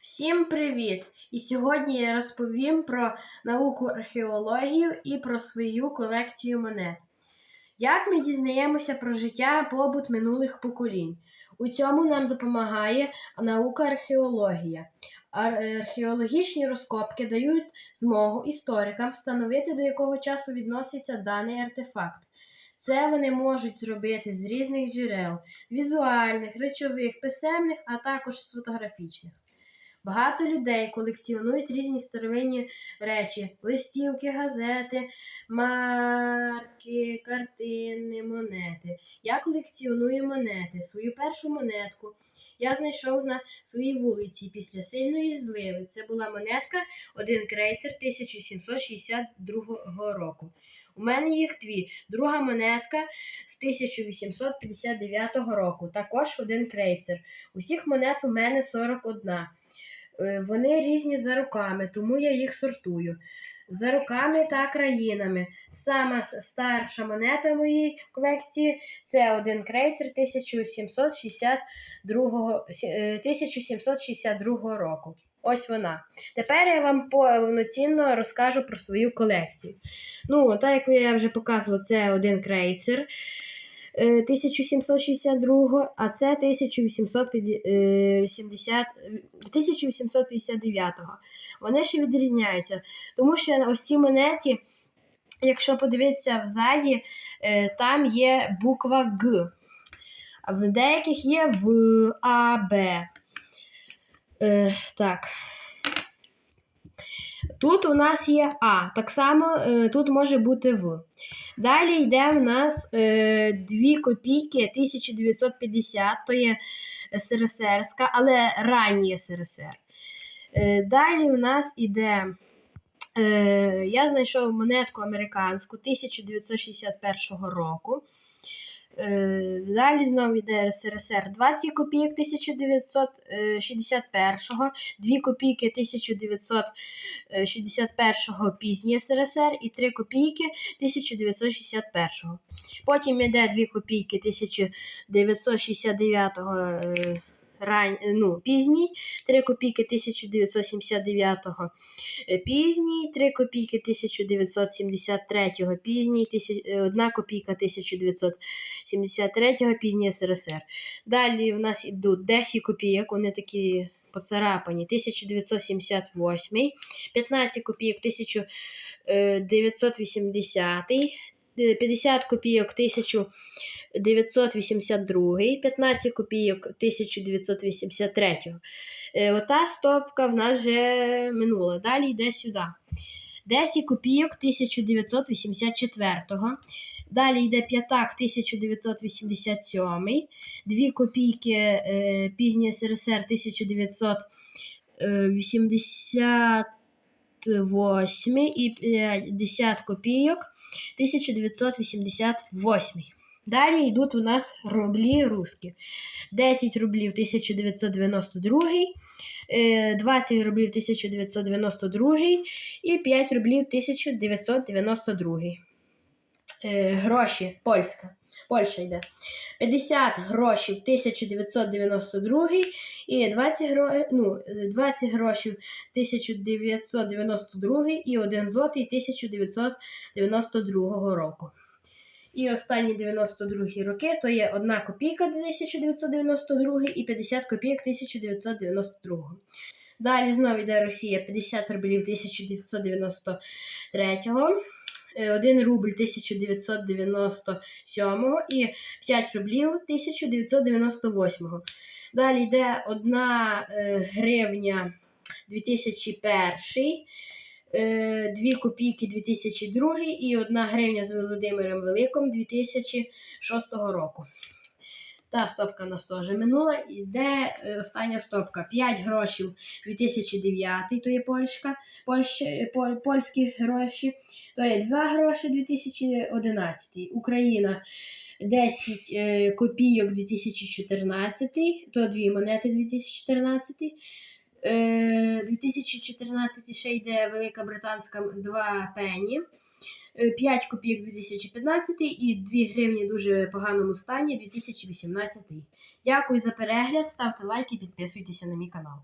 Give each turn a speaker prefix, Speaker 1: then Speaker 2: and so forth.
Speaker 1: Всім привіт! І сьогодні я розповім про науку археологію і про свою колекцію монет. Як ми дізнаємося про життя побут минулих поколінь? У цьому нам допомагає наука археологія. Ар- Археологічні розкопки дають змогу історикам встановити, до якого часу відноситься даний артефакт. Це вони можуть зробити з різних джерел візуальних, речових, писемних, а також з фотографічних. Багато людей колекціонують різні старовинні речі: листівки, газети, марки, картини, монети. Я колекціоную монети. Свою першу монетку я знайшов на своїй вулиці після сильної зливи. Це була монетка один крейцер 1762 року. У мене їх дві. Друга монетка з 1859 року. Також один крейцер. Усіх монет у мене 41. Е, Вони різні за роками, тому я їх сортую. За роками та країнами. Сама старша монета в моїй колекції це один крейцер 1762, е, 1762 року. Ось вона. Тепер я вам повноцінно розкажу про свою колекцію. Ну, так як я вже показував, це один крейцер. Е, 1762, а це 1850, 1859. Вони ще відрізняються, тому що ось ці монеті, якщо подивитися взаді, е, там є буква Г. А в деяких є В, А, Б. Е, так. Тут у нас є А. Так само е, тут може бути В. Далі йде в нас е, дві копійки 1950, то є СРСРська, але ранній СРСР. Е, далі у нас іде. Е, я знайшов монетку американську 1961 року. Е, далі знову йде СРСР 20 копійок 1961-го, 2 копійки 1961-го пізні СРСР і 3 копійки 1961-го. Потім йде 2 копійки 1969 е, ран... ну, пізній, 3 копійки 1979 е, пізній, 3 копійки 1973-го пізній, 1 копійка 1973-го пізній СРСР. Далі в нас йдуть 10 копійок, вони такі поцарапані, 1978, 15 копійок 1980, 50 копійок 1982, 15 копійок 1983. Е, ота стопка в нас вже минула. Далі йде сюди. 10 копійок 1984. Далі йде п'ятак 1987, 2 копійки е, пізнє СРСР 1980. 58,50 копійок 1988. Далі йдуть у нас рублі русські. 10 рублів 1992, 20 рублів 1992 і 5 рублів 1992. Е, Гроші польська. Польща йде. 50 грошів 1992 і 20, гро... ну, 20 грошів 1992 і 1 злотий 1992 року. І останні 92 роки то є 1 копійка 1992 і 50 копійок 1992. Далі знову йде Росія 50 рублів 1993, 1 рубль 1997 і 5 рублів 1998. Далі йде 1 гривня 2001, 2 копійки 2002 і 1 гривня з Володимиром Великим 2006 року. Та стопка в нас теж минула. Іде е, остання стопка. 5 грошів 2009, то є польська, польщ, поль, польські гроші. То є 2 гроші 2011. Україна 10 е, копійок 2014, то дві монети 2014. Е, 2014 ще йде Велика Британська 2 пені. 5 копійок 2015 і 2 гривні дуже поганому стані 2018. Дякую за перегляд, ставте лайки, підписуйтеся на мій канал.